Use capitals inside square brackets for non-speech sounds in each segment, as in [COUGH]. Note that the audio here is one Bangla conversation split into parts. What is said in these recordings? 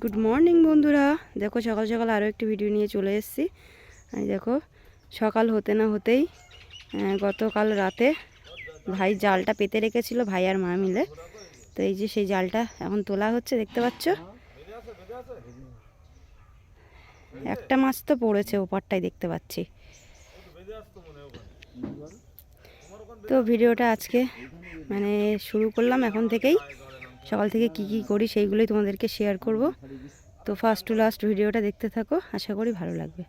গুড মর্নিং বন্ধুরা। দেখো, সকাল সকাল আরও একটি ভিডিও নিয়ে চলে এসেছি। দেখো, সকাল হতে না হতেই গতকাল রাতে ভাই জালটা পেতে রেখেছিল, ভাই আর মা মিলে। তো এই যে সেই জালটা এখন তোলা হচ্ছে, দেখতে পাচ্ছ? একটা মাছ তো পড়েছে ওপারটাই দেখতে পাচ্ছি। তো ভিডিওটা আজকে মানে শুরু করলাম এখন থেকেই। সকাল থেকে কি কি করি সেইগুলোই তোমাদেরকে শেয়ার করব। তো ফার্স্ট টু লাস্ট ভিডিওটা দেখতে থাকো, আশা করি ভালো লাগবে।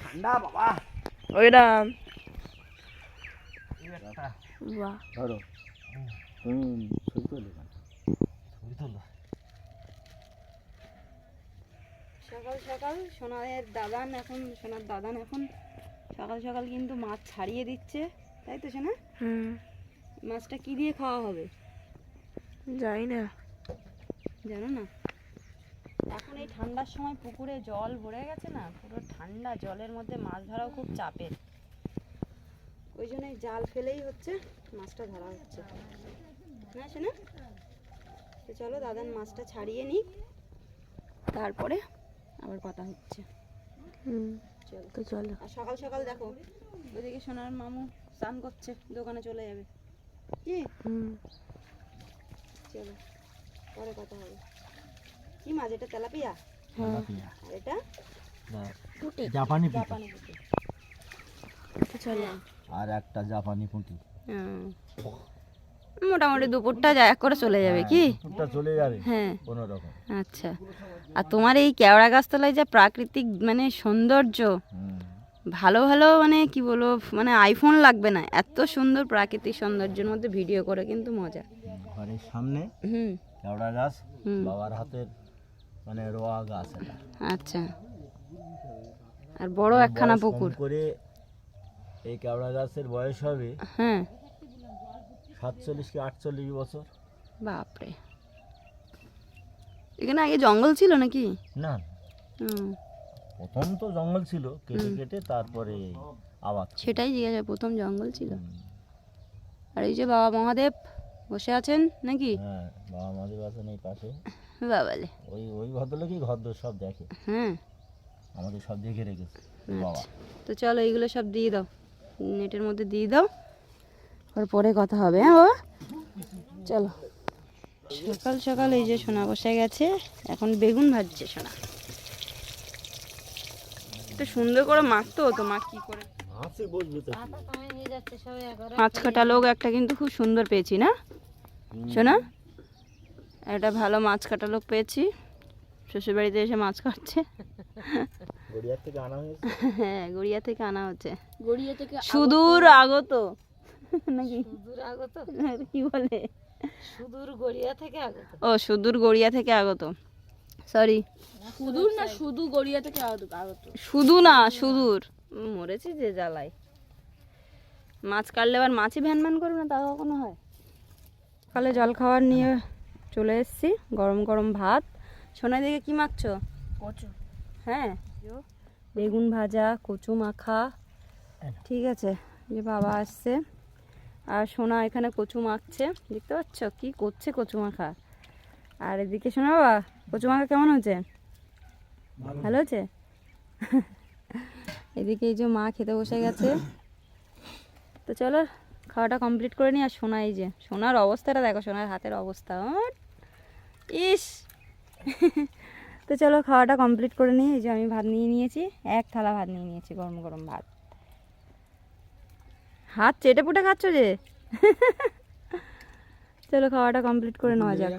ঠান্ডা বাবা। ওইটা ধরো। হুম ছবি তোলো ছবি তোলো সকাল সকাল সোনার দাদান এখন সোনার দাদান এখন সকাল সকাল কিন্তু মাছ ছাড়িয়ে দিচ্ছে। তাই তো সোনা? মাছটা কি দিয়ে খাওয়া হবে? যাই না। জানো না? এখন এই ঠান্ডার সময় পুকুরে জল ভরে গেছে না পুরো ঠান্ডা জলের মধ্যে মাছ ধরাও খুব চাপের। ওই জন্যই জাল ফেলেই হচ্ছে মাছটা ধরা হচ্ছে। না শোনা। তো চলো দাদান মাছটা ছাড়িয়ে নিই তারপরে আবার কথা হচ্ছে। তো চলো। আর সকাল সকাল দেখো ওদিকে সোনার মামু স্নান করছে দোকানে চলে যাবে। কি? চলো পরে কথা হবে। কি মাছ এটা? তেলাপিয়া? তেলাপিয়া। আর এটা? পুঁটি। জাপানি পুঁটি। জাপানি পুঁটি। তো চলো আর একটা জাপানি পুঁটি। মোটামুটি দুপুরটা যা এক করে চলে যাবে কি? পুরটা চলে যাবে হ্যাঁ। কোনো রকম আচ্ছা। আর তোমার এই কেওড়া গাছতলায় যে প্রাকৃতিক মানে সৌন্দর্য ভালো ভালো মানে কি বলব মানে আইফোন লাগবে না। এত সুন্দর প্রাকৃতিক সৌন্দর্যের মধ্যে ভিডিও করে কিন্তু মজা। ঘরের সামনে হুম। কেওড়া গাছ হুম। বাবার হাতের মানে রোয়া গাছ এটা। আচ্ছা। আর বড় একখানা পুকুর। করে এই কেওড়া গাছের বয়স হবে হ্যাঁ। সাতচল্লিশ কি আটচল্লিশ বছর। বাপরে। এখানে আগে জঙ্গল ছিল নাকি? না। প্রথম তো জঙ্গল ছিল কেটে কেটে তারপরে আবার সেটাই জিজ্ঞাসা প্রথম জঙ্গল ছিল। আর এই যে বাবা মহাদেব বসে আছেন নাকি? হ্যাঁ বাবা আমাদের বাসন এই পাশে। বাবালে। ওই ওই ভদ্রলোকই ঘর দোর সব দেখে। হ্যাঁ। আমাদের সব দেখে রেখেছে বাবা। তো চলো এইগুলো সব দিয়ে দাও। নেটের মধ্যে দিয়ে দাও। ওর পরে কথা হবে হ্যাঁ বাবা? চলো। সকাল সকাল এই যে সোনা বসে গেছে এখন বেগুন ভাজছে সোনা। একটু সুন্দর করে মাখতো তো মা কি করে? তো। মাছ কাটা লোক একটা কিন্তু খুব সুন্দর পেয়েছি না? শোনা একটা ভালো মাছ কাটা লোক পেয়েছি। শ্বশুর বাড়িতে এসে মাছ কাটছে। গড়িয়ার থেকে আনা হয়েছে? হ্যাঁ গড়িয়া থেকে আনা হচ্ছে। গড়িয়া থেকে সুদূর আগত। নাকি? সুদূর আগত? কি বলে? সুদূর গড়িয়া থেকে আগত? ও সুদূর গড়িয়া থেকে আগত। সরি সুদূর না শুধু গড়িয়া থেকে আগত আগত? শুধু না সুদূর। মরেছি যে জ্বালায়। মাছ কাটলে এবার মাছই ভ্যান ভ্যান করবে না তা কখনো হয়? সকালে জল খাবার নিয়ে চলে এসেছি গরম গরম ভাত। সোনাই দিকে কি মাখছ? কচু। হ্যাঁ? বেগুন ভাজা কচু মাখা। ঠিক আছে যে বাবা আসছে। আর সোনা এখানে কচু মাখছে দেখতে পাচ্ছ? কি করছে কচু মাখা? আর এদিকে শোনা বাবা কচু মাখা কেমন হচ্ছে ভালো। হচ্ছে এদিকে এই যে মা খেতে বসে গেছে। তো চলো খাওয়াটা কমপ্লিট করে নি আর সোনা এই যে সোনার অবস্থাটা দেখো সোনার হাতের অবস্থা ইস। তো চলো খাওয়াটা কমপ্লিট করে নিই এই যে আমি ভাত নিয়ে নিয়েছি এক থালা ভাত নিয়ে নিয়েছি গরম গরম ভাত। হাত চেটে পুটে খাচ্ছ যে? চলো খাওয়াটা কমপ্লিট করে নেওয়া যাক।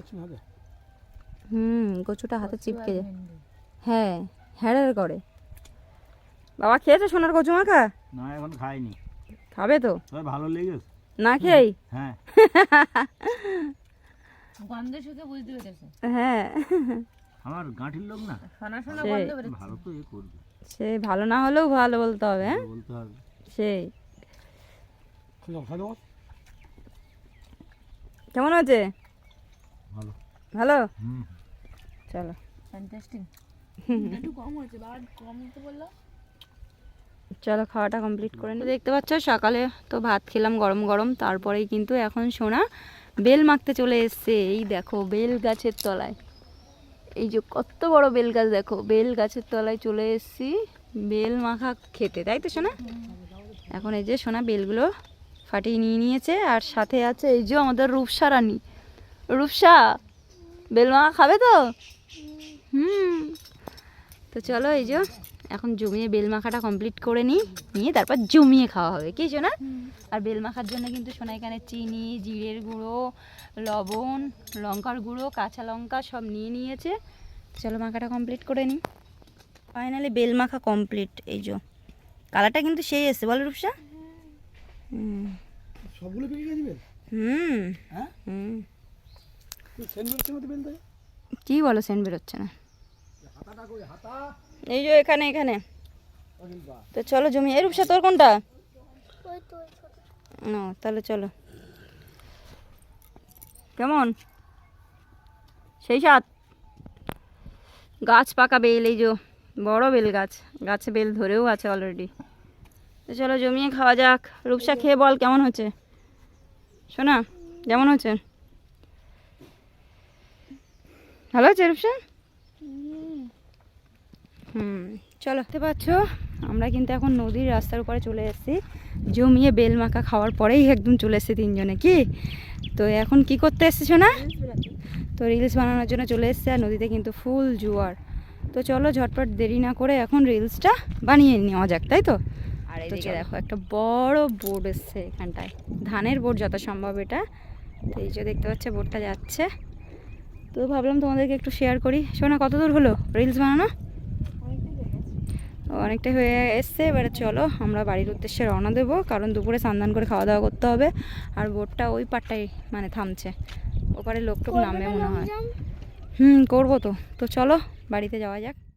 হুম কচুটা হাতে চিপকে যায়। হ্যাঁ হ্যাঁ করে। বাবা খেয়েছো সোনার কচু মাখা? না এখন খাইনি। খাবে তো? ভালো লেগেছে। না খেয়েই হ্যাঁ। [LAUGHS] গন্ধে শুকে বুঝতে পেরেছে। হ্যাঁ। আমার গাঁঠির লোক না? শোনা শোনা সেই। গন্ধ বেরোচ্ছে। ভালো তো এ করবে। সে ভালো না হলেও ভালো বলতে হবে হ্যাঁ? বলতে হবে। সেই। কেমন আছে ভালো। ভালো? চলো। ফ্যান্টাস্টিক [LAUGHS] একটু কম হয়েছে কম দিতে বলল চলো খাওয়াটা কমপ্লিট করে নিই। দেখতে পাচ্ছ সকালে তো ভাত খেলাম গরম গরম তারপরেই কিন্তু এখন সোনা বেল মাখতে চলে এসছে। এই দেখো বেল গাছের তলায়। এই যে কত বড় বেল গাছ দেখো বেল গাছের তলায় চলে এসছি বেল মাখা খেতে তাই তো সোনা? এখন এই যে সোনা বেলগুলো ফাটিয়ে নিয়ে নিয়েছে আর সাথে আছে এই যে আমাদের রূপসা রানী। রূপসা বেল মাখা খাবে তো? হুম। তো চলো এই যে এখন জমিয়ে বেল মাখাটা কমপ্লিট করে নিই নিয়ে তারপর জমিয়ে খাওয়া হবে কি শোনা আর বেল মাখার জন্য কিন্তু সোনা এখানে চিনি জিরের গুঁড়ো লবণ লঙ্কার গুঁড়ো কাঁচা লঙ্কা সব নিয়ে নিয়েছে। চলো মাখাটা কমপ্লিট করে নিই। ফাইনালি বেল মাখা কমপ্লিট এই যে। কালারটা কিন্তু সেই এসছে বলো রূপসা। হুম। সবগুলো পেকে গেছিবে হুম। হ্যাঁ? হুম। কী বলো সেন্ট বেরোচ্ছে না। হাতাটা কই? হাতা? এই যে এখানে এখানে। তো চলো জমি, এই রূপসা তোর কোনটা? ও তাহলে চলো। কেমন? সেই সাত। গাছ পাকা বেল, এই যে বড় বেল গাছ। গাছে বেল ধরেও আছে অলরেডি তো চলো জমিয়ে খাওয়া যাক। রূপসা খেয়ে বল, কেমন হচ্ছে? শোনা কেমন হচ্ছে? ভালো হচ্ছে রূপসা? হুম চলো। দেখতে পাচ্ছ আমরা কিন্তু এখন নদীর রাস্তার উপরে চলে এসেছি। জমিয়ে বেল মাখা খাওয়ার পরেই একদম চলে এসেছি তিনজনে কি? তো এখন কি করতে এসেছ না? তো রিলস বানানোর জন্য চলে এসেছে আর নদীতে কিন্তু ফুল জোয়ার। তো চলো ঝটপট দেরি না করে এখন রিলসটা বানিয়ে নেওয়া যাক তাই তো? আর এদিকে দেখো একটা বড় বোর্ড এসছে এখানটায়। ধানের বোর্ড যত সম্ভব এটা। তো এই যে দেখতে পাচ্ছে বোর্ডটা যাচ্ছে। তো ভাবলাম তোমাদেরকে একটু শেয়ার করি। শোনা কত দূর হলো রিলস বানানো? অনেকটা হয়ে এসছে। এবারে চলো আমরা বাড়ির উদ্দেশ্যে রওনা দেবো। কারণ দুপুরে স্নান করে খাওয়া দাওয়া করতে হবে। আর বোটটা ওই পারটাই মানে থামছে। ওপারে লোকটুক নামবে মনে হয়। হুম করব তো। তো চলো বাড়িতে যাওয়া যাক।